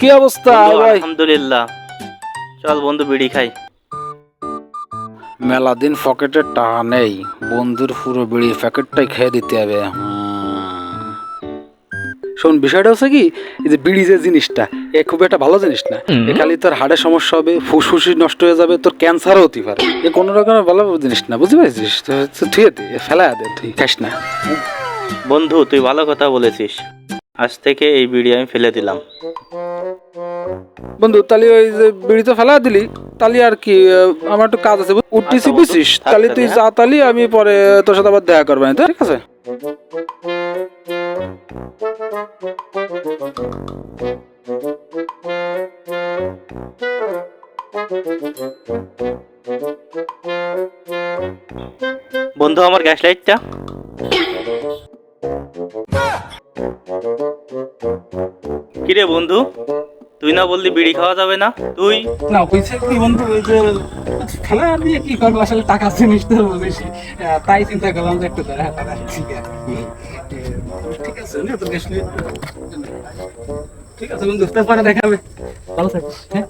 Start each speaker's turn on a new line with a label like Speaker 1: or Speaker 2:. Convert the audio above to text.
Speaker 1: কি অবস্থা ভাই?
Speaker 2: আলহামদুলিল্লাহ। চল বন্ধু বিড়ি খাই।
Speaker 1: মেলা দিন পকেটে টাকা নেই। বন্ধুর পুরো বিড়ি প্যাকেটটাই খেয়ে দিতে হবে। শোন বিষয়টা হচ্ছে কি এই যে বিড়ি যে জিনিসটা এ খুব একটা ভালো জিনিস না। এ খালি তোর হাড়ের সমস্যা হবে ফুসফুসি নষ্ট হয়ে যাবে তোর ক্যান্সারও হতে পারে। এ কোনো রকমের ভালো জিনিস না বুঝতে পারছিস? তো তো থুয়ে দে ফেলা দে তুই খাস না।
Speaker 2: বন্ধু তুই ভালো কথা বলেছিস। আজ থেকে এই বিড়ি আমি ফেলে দিলাম।
Speaker 1: বন্ধু তাহলে ওই যে বিড়ি তো ফেলা দিলি তাহলে আর কি আমার একটু কাজ আছে উঠতেছি
Speaker 2: আচ্ছা,
Speaker 1: বুঝছিস? তাহলে তুই যা তাহলে আমি পরে তোর সাথে আবার দেখা করব ঠিক আছে?
Speaker 2: বন্ধু আমার গ্যাস লাইটটা। কিরে বন্ধু? তুই না বললি বিড়ি খাওয়া যাবে না? তুই?
Speaker 3: না হয়েছে কি বন্ধু ওই যে খেলা দিয়ে কি করব? আসলে টাকা জিনিস তো বেশি। তাই চিন্তা করলাম যে একটু ধরে হাঁটা ঠিক আছে। ঠিক আছে, না, তো গ্যাস ঠিক আছে বন্ধু, তারপরে দেখা হবে ভালো থাকিস হ্যাঁ?